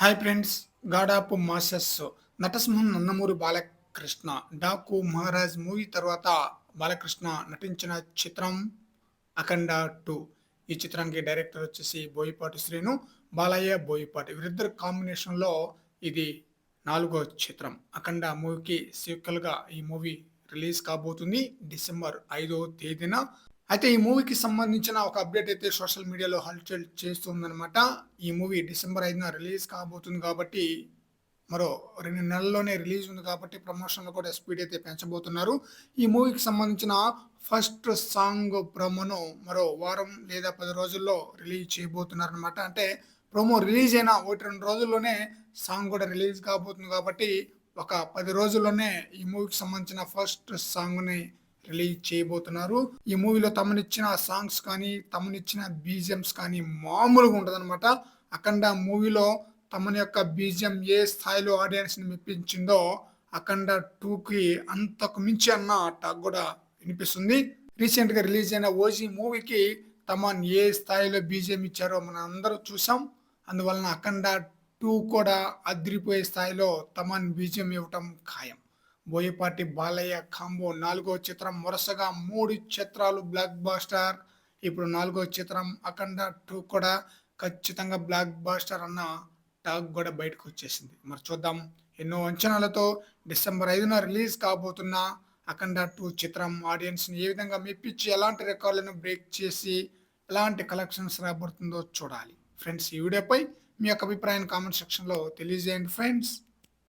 Hi friends గాడాపు masses నటసింహం Nandamuri Balakrishna Daaku Maharaaj movie తర్వాత బాలకృష్ణ నటించిన చిత్రం అఖండ టూ. ఈ చిత్రానికి డైరెక్టర్ వచ్చేసి బోయిపాటి శ్రీను బాలయ్య బోయిపాటి. వీరిద్దరు కాంబినేషన్లో ఇది నాలుగో చిత్రం. అఖండ మూవీకి సీక్వెల్గా ఈ మూవీ రిలీజ్ కాబోతుంది డిసెంబర్ ఐదో తేదీన. అయితే ఈ మూవీకి సంబంధించిన ఒక అప్డేట్ అయితే సోషల్ మీడియాలో హల్చల్ చేస్తుందనమాట ఈ మూవీ డిసెంబర్ ఐదున రిలీజ్ కాబోతుంది కాబట్టి మరో రెండు నెలల్లోనే రిలీజ్ ఉంది కాబట్టి ప్రమోషన్లో కూడా స్పీడ్ అయితే పెంచబోతున్నారు. ఈ మూవీకి సంబంధించిన ఫస్ట్ సాంగ్ ప్రోమోను మరో వారం లేదా పది రోజుల్లో రిలీజ్ చేయబోతున్నారు అనమాట అంటే ప్రోమో రిలీజ్ అయిన ఒకటి రెండు రోజుల్లోనే సాంగ్ కూడా రిలీజ్ కాబోతుంది కాబట్టి ఒక పది రోజుల్లోనే ఈ మూవీకి సంబంధించిన ఫస్ట్ సాంగ్ని రిలీజ్ చేయబోతున్నారు. ఈ మూవీలో తమనిచ్చిన సాంగ్స్ కానీ తమనిచ్చిన బీజిఎంస్ కానీ మామూలుగా ఉంటుందన్నమాట అఖండ మూవీలో తమని యొక్క బీజిఎం ఏ స్థాయిలో ఆడియన్స్ని మెప్పించిందో అఖండ టూకి అంతకు మించి అన్న టాక్ కూడా వినిపిస్తుంది. రీసెంట్గా రిలీజ్ అయిన ఓజీ మూవీకి తమన్ ఏ స్థాయిలో బీజిఎం ఇచ్చారో మనం అందరూ చూసాం. అందువలన అఖండ టూ కూడా అదిరిపోయే స్థాయిలో తమన్ బీజిఎం ఇవ్వటం ఖాయం. బోయపాటి బాలయ్య కాంబో నాలుగో చిత్రం వరుసగా మూడు చిత్రాలు బ్లాక్ బాస్టర్. ఇప్పుడు నాలుగో చిత్రం అఖండ టూ కూడా ఖచ్చితంగా బ్లాక్ బాస్టర్ అన్న టాక్ కూడా బయటకు వచ్చేసింది. మరి చూద్దాం. ఎన్నో అంచనాలతో డిసెంబర్ ఐదున రిలీజ్ కాబోతున్న అఖండ టూ చిత్రం ఆడియన్స్ని ఏ విధంగా మెప్పించి ఎలాంటి రికార్డులను బ్రేక్ చేసి ఎలాంటి కలెక్షన్స్ రాబడుతుందో చూడాలి. ఫ్రెండ్స్ ఈ వీడియోపై మీ యొక్క అభిప్రాయాన్ని కామెంట్ సెక్షన్లో తెలియజేయండి ఫ్రెండ్స్.